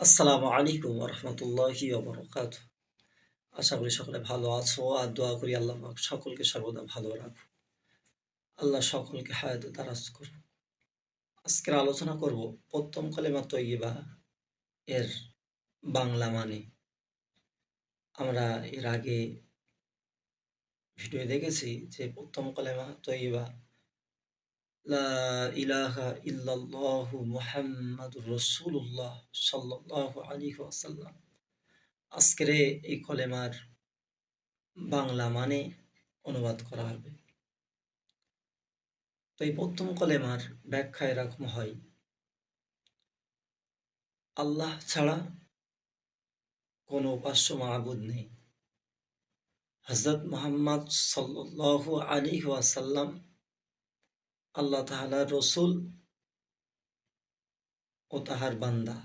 আসসালামু আলাইকুম রহমতুল্লাহি বরকাত আশা করি সকলে ভালো আছো আর দোয়া করি আল্লাহ সকলকে সর্বদা ভালো রাখো আল্লাহ সকলকে হায়াত দারাজ করো আজকের আলোচনা করব প্রথম কলেমা তৈবা এর বাংলা মানে। আমরা এর আগে ভিডিও দেখেছি যে প্রথম কলেমা তৈবা ইলাহা ইল্লাল্লাহু মুহাম্মাদুর রাসূলুল্লাহ সাল্লাল্লাহু আলাইহি ওয়াসাল্লাম। আজকের এই কলেমার বাংলা মানে অনুবাদ করা হবে। তো এই প্রথম কলেমার ব্যাখ্যা এরকম হয়, আল্লাহ ছাড়া কোনো উপাস্য মাহবুদ নেই। হজরত মোহাম্মদ সাল্লাল্লাহু আলাইহি ওয়াসাল্লাম আল্লাহ তাহালার রসুল ও তাহার বান্দা।